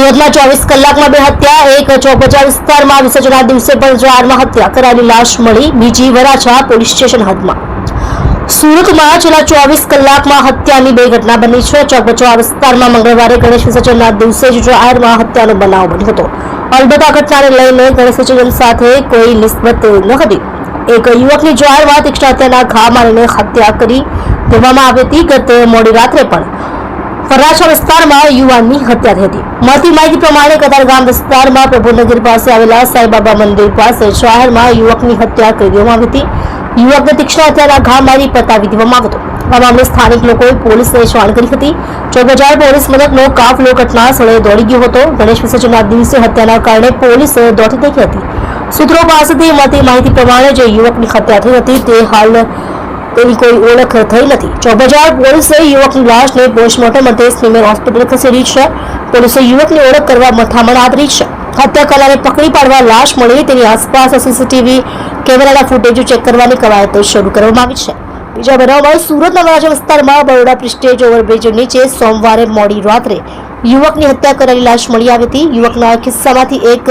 સુરતમાં ચોવીસ કલાકમાં બે હત્યા, એક ચોપચા વિસ્તારમાં વિસર્જનના દિવસે પણ જાહેરમાં હત્યા કરાયેલી લાશ મળી બીજી વરાછા પોલીસ સ્ટેશન હદમાં. સુરતમાં છેલ્લા ચોવીસ કલાકમાં હત્યાની બે ઘટના બની છે. ચોકબચવા વિસ્તારમાં મંગળવારે ગણેશ વિસર્જનના દિવસે જ જાહેરમાં હત્યાનો બનાવ બન્યો હતો. અલબત્ત આ ઘટનાને લઈને ગણેશ વિસર્જન સાથે કોઈ નિસ્બત ન હતી. એક યુવકની જાહેરમાં તીક્ષ્ણ હત્યાના ઘા મારીને હત્યા કરી દેવામાં આવી હતી. ગત મોડી રાત્રે પણ વરાછા વિસ્તારમાં યુવાનની હત્યા થઈ હતી. મળતી માહિતી પ્રમાણે કતારગામ વિસ્તારમાં પ્રભુનગર પાસે આવેલા સાંઈબાબા મંદિર પાસે શહેરમાં યુવકની હત્યા કરી દેવામાં આવી હતી. યુવકને તીક્ષ્ણ હત્યાના ઘા મારી પતાવી દેવામાં આવ્યો હતો. આ મામલે સ્થાનિક લોકોએ પોલીસને જાણ કરી હતી. ચોકબજાર પોલીસ મદદનો કાફલો ઘટના સ્થળે દોડી ગયો હતો. ગણેશ વિસર્જનના દિવસે હત્યાના કારણે પોલીસે દોડી દેખી હતી. સૂત્રો પાસેથી મળતી માહિતી પ્રમાણે જે યુવકની હત્યા થઈ હતી તે હાલ તેની કોઈ ઓળખ થઈ નથી. ચોબજાર પોલીસે યુવકની લાશને પોસ્ટમોર્ટમ માટે સ્મીમેર હોસ્પિટલ ખસેડી છે. પોલીસે યુવકની ઓળખ કરવા મથામણ આદરી છે. હત્યા કરનારને પકડી પાડવા લાશ મળી તેની આસપાસ સીસીટીવી કેમેરાના ફૂટેજો ચેક કરવાની કવાયત શરૂ કરવામાં આવી છે. બીજા બનાવમાં સુરતના વરાછા વિસ્તારમાં બરોડા પ્રિસ્ટેજ ઓવરબ્રિજ નીચે સોમવારે મોડી રાત્રે યુવકની હત્યા કરેલી લાશ મળી આવી હતી. યુવકના ખિસ્સામાંથી એક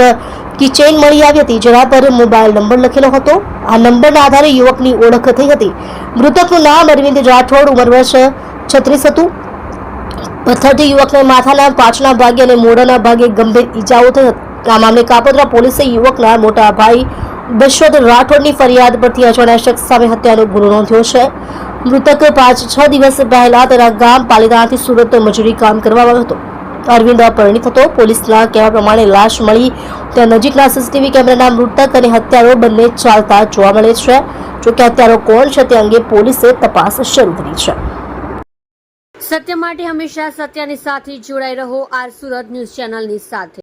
કીચેન મળી આવી હતી, જેના પર મોબાઈલ નંબર લખેલો હતો. આ નંબરના આધારે યુવકની ઓળખ થઈ હતી. મૃતકનું નામ અરવિંદ રાઠોડ, ઉંમર વર્ષ છત્રીસ હતું. પથ્થરથી યુવકને માથાના પાછળના ભાગે અને મોઢાના ભાગે ગંભીર ઈજાઓ થઈ હતી. આ મામલે કાપોદ્રા પોલીસે યુવકના મોટા ભાઈ બશોદ રાઠોડની ફરિયાદ પરથી અજાણ્યા શખ્સ સામે હત્યાનો ગુનો નોંધ્યો છે. મૃતક પાંચ છ દિવસ પહેલા તેના ગામ પાલિતાણાથી સુરત મજૂરી કામ કરવા આવ્યો હતો. અરવિંદ પરિણીત હતો. પોલીસના કહેવા પ્રમાણે લાશ મળી. ત્યાં નજીકના સીસીટીવી કેમેરાના મૃતક અને હત્યારો બંને ચાલતા જોવા મળે છે. જોકે હત્યારો કોણ છે તે અંગે પોલીસે તપાસ શરૂ કરી છે. સત્ય માટે હંમેશા સત્યની સાથે જોડાઈ રહો. આર સુરત ન્યૂઝ ચેનલની સાથે.